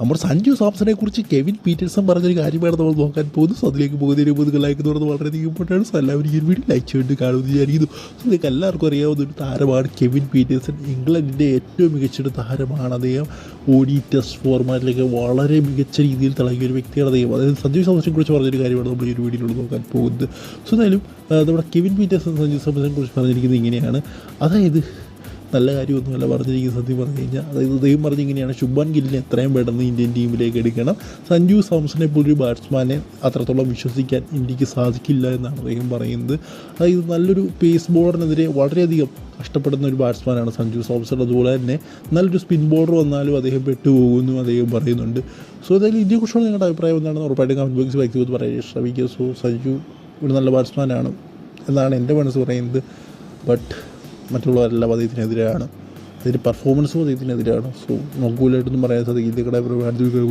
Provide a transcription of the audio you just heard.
നമ്മുടെ സഞ്ജു സാംസനെ കുറിച്ച് Kevin Pietersen പറഞ്ഞൊരു കാര്യമാണ് നമ്മൾ നോക്കാൻ പോകുന്നത്. അതിലേക്ക് പോകുന്നതിന് മുമ്പ് ലൈക്ക് തുറന്ന് വളരെയധികം ഇമ്പോർട്ടന്റ് സോ എല്ലാവരും ഈ വീഡിയോ ലൈക്ക് ചെയ്തിട്ട് കാണുമെന്ന് വിചാരിക്കുന്നു. സോ നിങ്ങൾക്ക് എല്ലാവർക്കും അറിയാവുന്ന ഒരു താരമാണ് കെവിൻ പീറ്റേഴ്സൺ. ഇംഗ്ലണ്ടിന്റെ ഏറ്റവും മികച്ചൊരു താരമാണ് അദ്ദേഹം. ഓഡി ടെസ്റ്റ് ഫോർമാറ്റിലേക്ക് വളരെ മികച്ച രീതിയിൽ തിളങ്ങിയ ഒരു വ്യക്തിയാണ് അദ്ദേഹം. അതായത് സഞ്ജു സാംസനെ കുറിച്ച് പറഞ്ഞൊരു കാര്യമാണ് നമ്മൾ ഈ ഒരു വീഡിയോയിൽ നോക്കാൻ പോകുന്നത്. സോ എന്തായാലും നമ്മുടെ കെവിൻ പീറ്റേഴ്സൺ സഞ്ജു സാംസനെ കുറിച്ച് പറഞ്ഞിരിക്കുന്നത് ഇങ്ങനെയാണ്. അതായത് നല്ല കാര്യമൊന്നുമല്ല. പറഞ്ഞിരിക്കുന്നത് സത്യം പറഞ്ഞു കഴിഞ്ഞാൽ അതായത് അദ്ദേഹം പറഞ്ഞിങ്ങനെയാണ് ശുഭാൻ ഗില്ലിനെ എത്രയും പെട്ടെന്ന് ഇന്ത്യൻ ടീമിലേക്ക് എടുക്കണം. സഞ്ജു സാംസനെ പോലൊരു ബാറ്റ്സ്മാനെ അത്രത്തോളം വിശ്വസിക്കാൻ ഇന്ത്യയ്ക്ക് സാധിക്കില്ല എന്നാണ് അദ്ദേഹം പറയുന്നത്. അതായത് നല്ലൊരു പേസ് ബോളറിനെതിരെ വളരെയധികം കഷ്ടപ്പെടുന്ന ഒരു ബാറ്റ്സ്മാനാണ് സഞ്ജു സാംസൺ. അതുപോലെ തന്നെ നല്ലൊരു സ്പിൻ ബോളർ വന്നാലും അദ്ദേഹം പെട്ടുപോകുമെന്നും അദ്ദേഹം പറയുന്നുണ്ട്. സോ എന്തായാലും ഇതിനെക്കുറിച്ചുള്ള നിങ്ങളുടെ അഭിപ്രായം എന്താണെന്ന് ഉറപ്പായിട്ടും കമന്റ് ബോക്സിൽ വ്യക്തിഗത പറയാൻ ശ്രമിക്കുക. സോ സഞ്ജു ഒരു നല്ല ബാറ്റ്സ്മാനാണ് എന്നാണ് എന്റെ മനസ്സ് പറയുന്നത്. ബട്ട് മറ്റുള്ളവരെല്ലാം അദ്ദേഹത്തിനെതിരാണ് അതിന്റെ പെർഫോമൻസും അദ്ദേഹത്തിനെതിരാണ് സോ നോക്കൂലായിട്ടൊന്നും പറയാൻ സാധിക്കില്ല. നിങ്ങളുടെ അഭിപ്രായം